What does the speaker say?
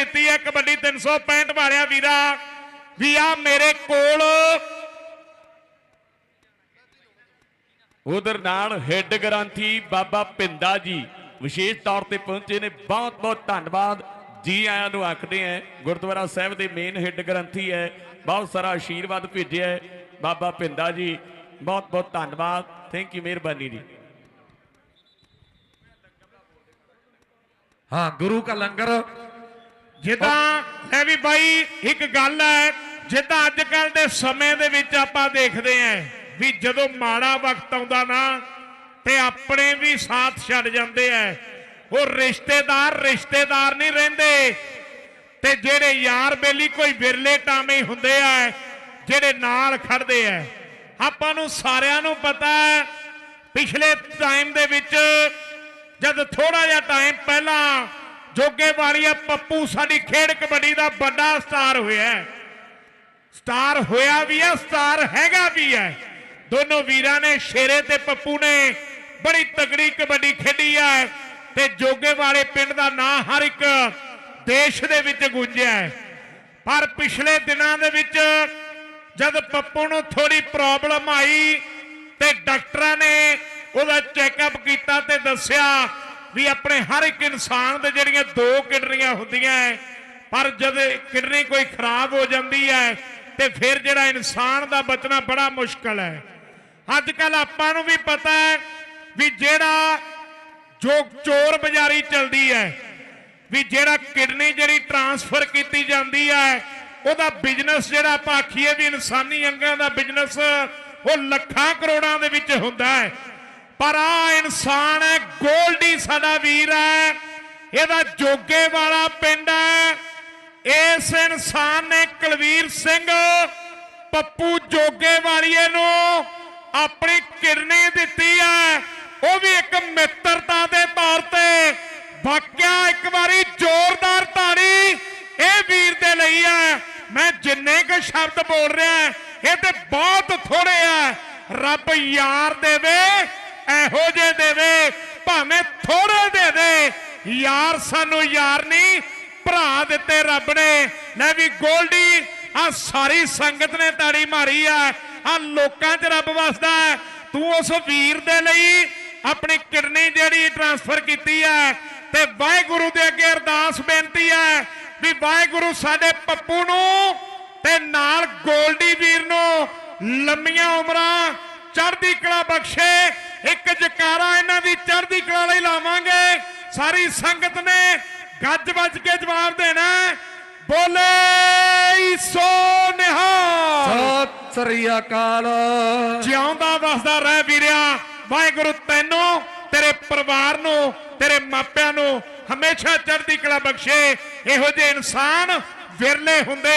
ਜਿੱਤੀ ਹੈ ਕਬੱਡੀ 365 ਵਾਲਿਆ ਵੀਰਾ, ਵੀ ਆ ਮੇਰੇ ਕੋਲ। ਉਧਰ ਨਾਲ ਹੈੱਡ ਗ੍ਰੰਥੀ ਬਾਬਾ ਪਿੰਦਾ ਜੀ ਵਿਸ਼ੇਸ਼ ਤੌਰ ਤੇ ਪਹੁੰਚੇ ਨੇ। ਬਹੁਤ ਬਹੁਤ ਧੰਨਵਾਦ। ਜੀ ਆਇਆਂ ਨੂੰ ਆਖਦੇ ਆ ਗੁਰਦੁਆਰਾ ਸਾਹਿਬ ਦੇ ਮੇਨ ਹੈੱਡ ਗ੍ਰੰਥੀ ਹੈ ਬਹੁਤ ਸਾਰਾ ਆਸ਼ੀਰਵਾਦ ਭੇਜਿਆ ਹੈ ਬਾਬਾ ਪਿੰਦਾ ਜੀ। ਬਹੁਤ ਬਹੁਤ ਧੰਨਵਾਦ। ਥੈਂਕ ਯੂ ਮਿਹਰਬਾਨੀ ਜੀ। ਹਾਂ, ਗੁਰੂ ਕਾ ਲੰਗਰ ਜਿੱਦਾਂ ਹੈ ਵੀ ਬਾਈ, ਇੱਕ ਗੱਲ ਹੈ, ਜਿੱਦਾਂ ਅੱਜ ਕੱਲ ਦੇ ਸਮੇਂ ਦੇ ਵਿੱਚ ਆਪਾਂ ਦੇਖਦੇ ਆਂ ਵੀ ਜਦੋਂ ਮਾੜਾ ਵਕਤ ਆਉਂਦਾ ਨਾ, ਤੇ ਆਪਣੇ ਵੀ ਸਾਥ ਛੱਡ ਜਾਂਦੇ ਐ ਉਹ ਰਿਸ਼ਤੇਦਾਰ ਰਿਸ਼ਤੇਦਾਰ ਨਹੀਂ ਰਹਿੰਦੇ। ਤੇ ਜਿਹੜੇ ਯਾਰ ਬੇਲੀ ਕੋਈ ਵਿਰਲੇ ਟਾਵੇਂ ਹੁੰਦੇ ਆ, ਜਿਹੜੇ ਨਾਲ ਖੜਦੇ ਆ। ਆਪਾਂ ਨੂੰ ਸਾਰਿਆਂ ਨੂੰ ਪਤਾ ਹੈ, ਪਿਛਲੇ ਟਾਈਮ ਦੇ ਵਿੱਚ ਜਦ ਥੋੜਾ ਜਿਹਾ ਟਾਈਮ ਪਹਿਲਾਂ ਜੋਗੇ ਵਾਲੀਆ ਪੱਪੂ, ਸਾਡੀ ਖੇਡ ਕਬੱਡੀ ਦਾ ਵੱਡਾ ਸਟਾਰ ਹੋਇਆ ਸਟਾਰ ਹੋਇਆ ਵੀ ਹੈ, ਸਟਾਰ ਹੈਗਾ ਵੀ ਹੈ। ਦੋਨੋਂ ਵੀਰਾਂ ਨੇ, ਸ਼ੇਰੇ ਤੇ ਪੱਪੂ ਨੇ ਬੜੀ ਤਗੜੀ ਕਬੱਡੀ ਖੇਡੀ ਹੈ ਤੇ ਜੋਗੇ ਵਾਲੇ ਪਿੰਡ ਦਾ ਨਾਂ ਹਰ ਇੱਕ ਦੇਸ਼ ਦੇ ਵਿੱਚ ਗੂੰਜਿਆ ਹੈ। ਪਰ ਪਿਛਲੇ ਦਿਨਾਂ ਦੇ ਵਿੱਚ ਜਦ ਪੱਪੂ ਨੂੰ ਥੋੜੀ ਪ੍ਰੋਬਲਮ ਆਈ ਤੇ ਡਾਕਟਰਾਂ ਨੇ ਉਹਦਾ ਚੈੱਕਅਪ ਕੀਤਾ ਤੇ ਦੱਸਿਆ ਵੀ ਆਪਣੇ ਹਰ ਇੱਕ ਇਨਸਾਨ ਦੇ ਜਿਹੜੀਆਂ ਦੋ ਕਿਡਨੀਆਂ ਹੁੰਦੀਆਂ ਹੈ, ਪਰ ਜਦ ਕਿਡਨੀ ਕੋਈ ਖਰਾਬ ਹੋ ਜਾਂਦੀ ਹੈ ਤੇ ਫਿਰ ਜਿਹੜਾ ਇਨਸਾਨ ਦਾ ਬਚਣਾ ਬੜਾ ਮੁਸ਼ਕਲ ਹੈ ਅੱਜ ਕੱਲ ਆਪਾਂ ਨੂੰ ਵੀ ਪਤਾ ਹੈ ਵੀ ਜਿਹੜਾ ਜੋ ਚੋਰ ਬਾਜ਼ਾਰੀ ਚੱਲਦੀ ਹੈ ਵੀ ਜਿਹੜਾ ਕਿਡਨੀ ਜਿਹੜੀ ਟਰਾਂਸਫਰ ਕੀਤੀ ਜਾਂਦੀ ਹੈ ਉਹਦਾ ਬਿਜ਼ਨਸ ਜਿਹੜਾ ਆਪਾਂ ਆਖੀਏ ਵੀ ਇਨਸਾਨੀ ਅੰਗਾਂ ਦਾ ਬਿਜ਼ਨਸ ਉਹ ਲੱਖਾਂ ਕਰੋੜਾਂ ਦੇ ਵਿੱਚ ਹੁੰਦਾ ਹੈ ਪਰ ਆ ਇਨਸਾਨ ਹੈ, ਗੋਲਡੀ ਸਾਡਾ ਵੀਰ ਹੈ, ਇਹਦਾ ਜੋਗੇ ਵਾਲਾ ਪਿੰਡ ਹੈ। ਇਸ ਇਨਸਾਨ ਨੇ ਕੁਲਵੀਰ ਸਿੰਘ ਪੱਪੂ ਜੋਗੇ ਵਾਲੀਏ ਨੂੰ ਆਪਣੀ ਕਿਰਨੀ ਦਿੱਤੀ ਹੈ। ਉਹ ਵੀ ਇੱਕ ਮਿੱਤਰਤਾ ਦੇ ਤੌਰ ਤੇ ਵਾਕਿਆ ਇੱਕ ਵਾਰੀ ਜ਼ੋਰਦਾਰ ਤਾੜੀ ਇਹ ਵੀਰ ਦੇ ਲਈ ਹੈ। ਮੈਂ ਜਿੰਨੇ ਕੁ ਸ਼ਬਦ ਬੋਲ ਰਿਹਾ, ਇਹ ਤੇ ਬਹੁਤ ਥੋੜੇ ਆ ਰੱਬ ਯਾਰ ਦੇਵੇ ਇਹੋ ਜੇ ਦੇਵੇ, ਭਾਵੇਂ ਥੋੜੇ ਦੇ ਦੇ ਯਾਰ ਸਾਨੂੰ ਯਾਰ ਨਹੀਂ ਭਰਾ ਦਿੱਤੇ ਰੱਬ ਨੇ। ਲੈ ਵੀ ਗੋਲਡੀ ਆ ਸਾਰੀ ਸੰਗਤ ਨੇ ਤਾੜੀ ਮਾਰੀ ਆ। ਆ ਲੋਕਾਂ 'ਚ ਰੱਬ ਵਸਦਾ ਤੂੰ ਉਸ ਵੀਰ ਦੇ ਲਈ ਆਪਣੀ ਕਿਡਨੀ ਜਿਹੜੀ ਟ੍ਰਾਂਸਫਰ ਕੀਤੀ ਹੈ ਤੇ ਵਾਹਿਗੁਰੂ ਦੇ ਅੱਗੇ ਅਰਦਾਸ ਬੇਨਤੀ ਹੈ ਵੀ ਵਾਹਿਗੁਰੂ ਸਾਡੇ ਪੱਪੂ ਨੂੰ ਤੇ ਨਾਲ ਗੋਲਡੀ ਵੀਰ ਨੂੰ ਲੰਮੀਆਂ ਉਮਰਾਂ ਚੜ੍ਹਦੀ ਕਲਾ ਬਖਸ਼ੇ। ਇੱਕ ਜਕਾਰਾ ਇਹਨਾਂ ਦੀ ਚੜ੍ਹਦੀ ਕਲਾ ਲਈ ਲਾਵਾਂਗੇ। ਸਾਰੀ ਸੰਗਤ ਨੇ ਗੱਜ ਵੱਜ ਕੇ ਜਵਾਬ ਦੇਣਾ। ਬੋਲੇ ਸੋ ਨਿਹਾਲ। ਸਤਿ ਸ੍ਰੀ ਅਕਾਲ। ਜਿਉਂਦਾ ਵਸਦਾ ਰਹਿ ਵੀਰਿਆ ਵਾਹਿਗੁਰੂ ਤੈਨੂੰ ਤੇਰੇ ਪਰਿਵਾਰ ਨੂੰ ਤੇਰੇ ਮਾਪਿਆਂ ਨੂੰ ਹਮੇਸ਼ਾ ਚੜ੍ਹਦੀ ਕਲਾ ਬਖਸ਼ੇ। ਇਹੋ ਜਿਹੇ ਇਨਸਾਨ ਵਿਰਲੇ ਹੁੰਦੇ